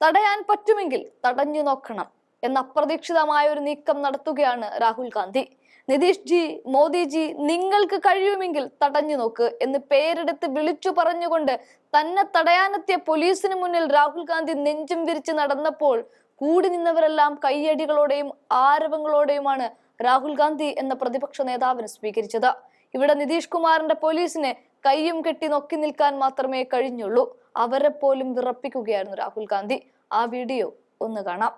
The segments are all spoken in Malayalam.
തടയാൻ പറ്റുമെങ്കിൽ തടഞ്ഞു നോക്കണം എന്ന അപ്രതീക്ഷിതമായ ഒരു നീക്കം നടത്തുകയാണ് രാഹുൽ ഗാന്ധി. നിതീഷ് ജി മോദിജി നിങ്ങൾക്ക് കഴിയുമെങ്കിൽ തടഞ്ഞു നോക്ക് എന്ന് പേരെടുത്ത് വിളിച്ചു പറഞ്ഞുകൊണ്ട് തന്നെ തടയാനെത്തിയ പോലീസിന് മുന്നിൽ രാഹുൽ ഗാന്ധി നെഞ്ചും വിരിച്ച് നടന്നപ്പോൾ കൂടി നിന്നവരെല്ലാം കയ്യടികളോടെയും ആരവങ്ങളോടെയുമാണ് രാഹുൽ ഗാന്ധി എന്ന പ്രതിപക്ഷ നേതാവിന് സ്വീകരിച്ചത്. ഇവിടെ നിതീഷ് കുമാറിന്റെ പോലീസിനെ കയ്യും കെട്ടി നോക്കി നിൽക്കാൻ മാത്രമേ കഴിഞ്ഞുള്ളൂ. അവരെ പോലും വിറപ്പിക്കുകയായിരുന്നു രാഹുൽ ഗാന്ധി ആ വീഡിയോ ഒന്ന് കാണാം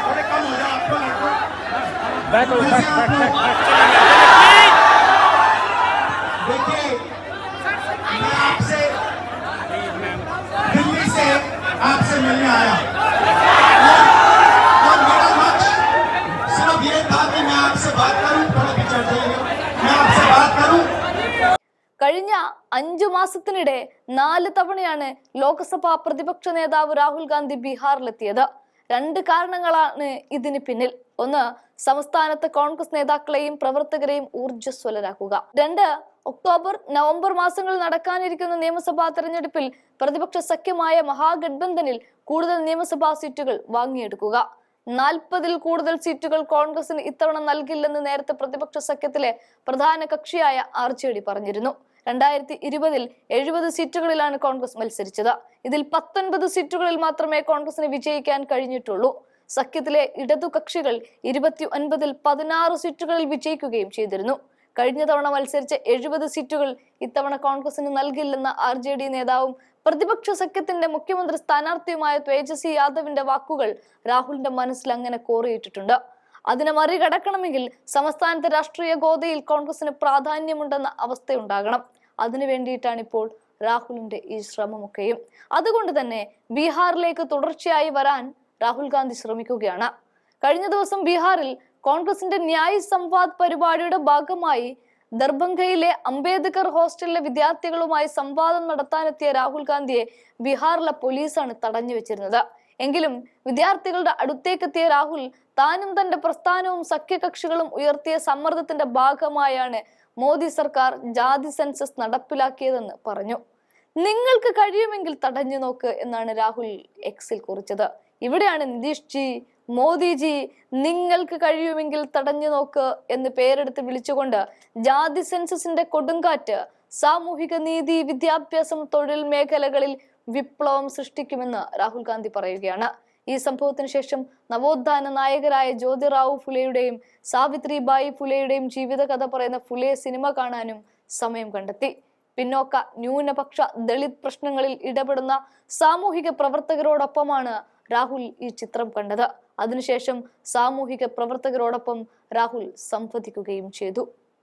थोड़े कम हो जाए आपको लड़को बैक हो बैक बैक बैक बैक देखिए मैं आपसे दिल्ली से आपसे मिलने आया കഴിഞ്ഞ അഞ്ചു മാസത്തിനിടെ നാല് തവണയാണ് ലോക്സഭാ പ്രതിപക്ഷ നേതാവ് രാഹുൽ ഗാന്ധി ബീഹാറിലെത്തിയത്. രണ്ട് കാരണങ്ങളാണ് ഇതിന് പിന്നിൽ. ഒന്ന് സംസ്ഥാനത്ത് കോൺഗ്രസ് നേതാക്കളെയും പ്രവർത്തകരെയും ഊർജസ്വലരാക്കുക. രണ്ട് ഒക്ടോബർ നവംബർ മാസങ്ങളിൽ നടക്കാനിരിക്കുന്ന നിയമസഭാ തെരഞ്ഞെടുപ്പിൽ പ്രതിപക്ഷ സഖ്യമായ മഹാഗഡ്ബന്ധനിൽ കൂടുതൽ നിയമസഭാ സീറ്റുകൾ വാങ്ങിയെടുക്കുക. നാൽപ്പതിൽ കൂടുതൽ സീറ്റുകൾ കോൺഗ്രസിന് ഇത്തവണ നൽകില്ലെന്ന് നേരത്തെ പ്രതിപക്ഷ സഖ്യത്തിലെ പ്രധാന കക്ഷിയായ ആർ പറഞ്ഞിരുന്നു. രണ്ടായിരത്തി ഇരുപതിൽ എഴുപത് സീറ്റുകളിലാണ് കോൺഗ്രസ് മത്സരിച്ചത്. ഇതിൽ പത്തൊൻപത് സീറ്റുകളിൽ മാത്രമേ കോൺഗ്രസിന് വിജയിക്കാൻ കഴിഞ്ഞിട്ടുള്ളൂ. സഖ്യത്തിലെ ഇടതു കക്ഷികൾ ഇരുപത്തി ഒൻപതിൽ പതിനാറ് സീറ്റുകളിൽ വിജയിക്കുകയും ചെയ്തിരുന്നു. കഴിഞ്ഞ തവണ മത്സരിച്ച എഴുപത് സീറ്റുകൾ ഇത്തവണ കോൺഗ്രസിന് നൽകില്ലെന്ന ആർ ജെ ഡി നേതാവും പ്രതിപക്ഷ സഖ്യത്തിന്റെ മുഖ്യമന്ത്രി സ്ഥാനാർത്ഥിയുമായ തേജസ്വി യാദവിന്റെ വാക്കുകൾ രാഹുലിന്റെ മനസ്സിൽ അങ്ങനെ കോറിയിട്ടിട്ടുണ്ട്. അതിനെ മറികടക്കണമെങ്കിൽ സംസ്ഥാനത്തെ രാഷ്ട്രീയ ഗോതയിൽ കോൺഗ്രസിന് പ്രാധാന്യമുണ്ടെന്ന അവസ്ഥയുണ്ടാകണം. അതിനു വേണ്ടിയിട്ടാണ് ഇപ്പോൾ രാഹുലിന്റെ ഈ ശ്രമമൊക്കെയും. അതുകൊണ്ട് തന്നെ ബീഹാറിലേക്ക് തുടർച്ചയായി വരാൻ രാഹുൽ ഗാന്ധി ശ്രമിക്കുകയാണ്. കഴിഞ്ഞ ദിവസം ബീഹാറിൽ കോൺഗ്രസിന്റെ ന്യായ് സംവാദ് പരിപാടിയുടെ ഭാഗമായി ദർഭംഗയിലെ അംബേദ്കർ ഹോസ്റ്റലിലെ വിദ്യാർത്ഥികളുമായി സംവാദം നടത്താനെത്തിയ രാഹുൽ ഗാന്ധിയെ ബീഹാറിലെ പോലീസാണ് തടഞ്ഞു വെച്ചിരുന്നത്. എങ്കിലും വിദ്യാർത്ഥികളുടെ അടുത്തേക്കെത്തിയ രാഹുൽ താനും തന്റെ പ്രസ്ഥാനവും സഖ്യകക്ഷികളും ഉയർത്തിയ സമ്മർദ്ദത്തിന്റെ ഭാഗമായാണ് മോദി സർക്കാർ ജാതി സെൻസസ് നടപ്പിലാക്കിയതെന്ന് പറഞ്ഞു. നിങ്ങൾക്ക് കഴിയുമെങ്കിൽ തടഞ്ഞു നോക്ക് എന്നാണ് രാഹുൽ എക്സിൽ കുറിച്ചത്. ഇവിടെയാണ് നിതീഷ് ജി മോദിജി നിങ്ങൾക്ക് കഴിയുമെങ്കിൽ തടഞ്ഞു നോക്ക് എന്ന് പേരെടുത്ത് വിളിച്ചുകൊണ്ട് ജാതി സെൻസസിന്റെ കൊടുങ്കാറ്റ് സാമൂഹിക നീതി വിദ്യാഭ്യാസം തൊഴിൽ മേഖലകളിൽ വിപ്ലവം സൃഷ്ടിക്കുമെന്ന് രാഹുൽ ഗാന്ധി പറയുകയാണ്. ഈ സംഭവത്തിന് ശേഷം നവോത്ഥാന നായകരായ ജ്യോതിറാവു ഫുലെയുടെയും സാവിത്രിബായി ഫുലെയുടെയും ജീവിതകഥ പറയുന്ന ഫുലെ സിനിമ കാണാനും സമയം കണ്ടെത്തി. പിന്നോക്ക ന്യൂനപക്ഷ ദളിത് പ്രശ്നങ്ങളിൽ ഇടപെടുന്ന സാമൂഹിക പ്രവർത്തകരോടൊപ്പമാണ് രാഹുൽ ഈ ചിത്രം കണ്ടത്. അതിനുശേഷം സാമൂഹിക പ്രവർത്തകരോടൊപ്പം രാഹുൽ സംവദിക്കുകയും ചെയ്തു.